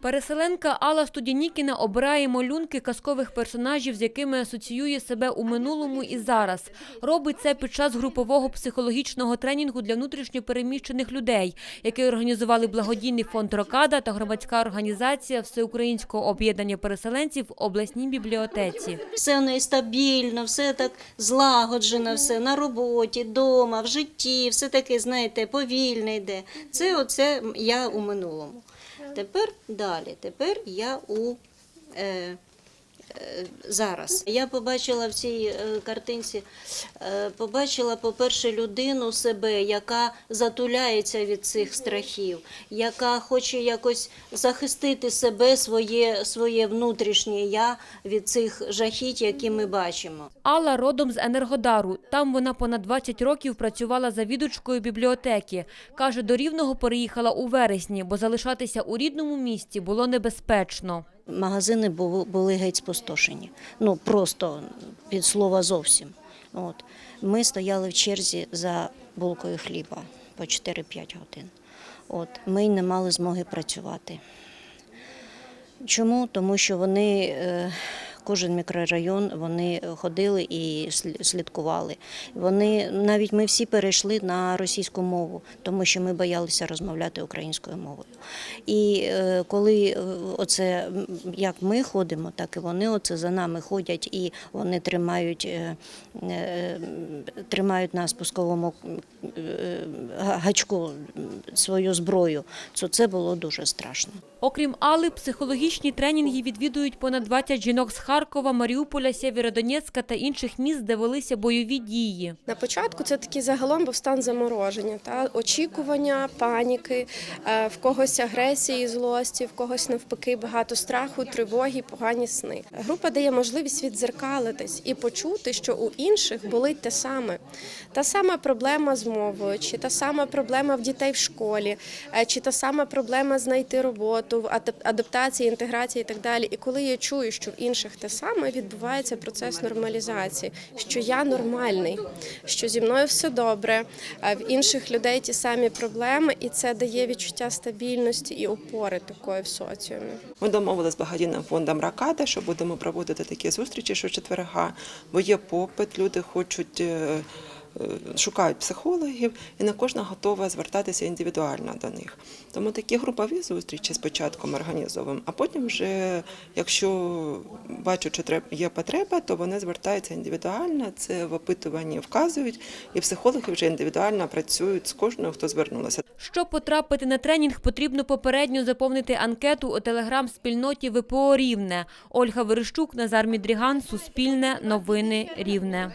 Переселенка Алла Студянікіна обирає малюнки казкових персонажів, з якими асоціює себе у минулому і зараз. Робить це під час групового психологічного тренінгу для внутрішньопереміщених людей, який організували благодійний фонд Рокада та громадська організація Всеукраїнського об'єднання переселенців в обласній бібліотеці. Все в неї стабільно, все так злагоджено, все на роботі, вдома, в житті, все таке, знаєте, повільне йде. Це оце я у минулому. Тепер далі, тепер я у е, зараз. Я побачила в цій е, картинці, е, побачила, по-перше, людину себе, яка затуляється від цих страхів, яка хоче якось захистити себе, своє, своє внутрішнє я від цих жахіть, які ми бачимо. Алла родом з Енергодару. Там вона понад 20 років працювала завідувачкою бібліотеки. Каже, до Рівного переїхала у вересні, бо залишатися у рідному місті було небезпечно. Магазини були геть спустошені. Ну просто під слова зовсім. От. Ми стояли в черзі за булкою хліба по 4-5 годин. От. Ми не мали змоги працювати. Чому? Тому що вони, е, кожен мікрорайон, вони ходили і слідкували. Вони навіть ми всі перейшли на російську мову, тому що ми боялися розмовляти українською мовою. І е, коли е, оце як ми ходимо, так і вони оце за нами ходять і вони тримають, е, е, тримають на спусковому е, гачку свою зброю. То це було дуже страшно. Окрім Алли, психологічні тренінги відвідують понад 20 жінок з Харкова, Маріуполя, Сєвєродонецька та інших міст, де велися бойові дії. На початку це такий загалом був стан замороження, та очікування, паніки, е, в когось агресії, злості, в когось навпаки багато страху, тривоги, погані сни. Група дає можливість відзеркалитись і почути, що у інших болить те саме. Та сама проблема з мовою, чи та сама проблема в дітей в школі, е, чи та сама проблема знайти роботу, адаптації, інтеграції і так далі. І коли я чую, що в інших те саме, відбувається процес нормалізації, що я нормальний, що зі мною все добре, в інших людей ті самі проблеми, і це дає відчуття стабільності і опори такої в соціумі. Ми домовилися з благодійним фондом Ракада, що будемо проводити такі зустрічі що четверга, бо є попит, люди хочуть. Е, Шукають психологів, і не кожна готова звертатися індивідуально до них. Тому такі групові зустрічі спочатку ми організовуємо, а потім, вже, якщо бачать, що є потреба, то вони звертаються індивідуально. Це в опитуванні вказують, і психологи вже індивідуально працюють з кожною, хто звернулася. Щоб потрапити на тренінг, потрібно попередньо заповнити анкету у телеграм-спільноті ВПО Рівне. Ольга Верещук, Назар Мідріган, Суспільне, Новини Рівне.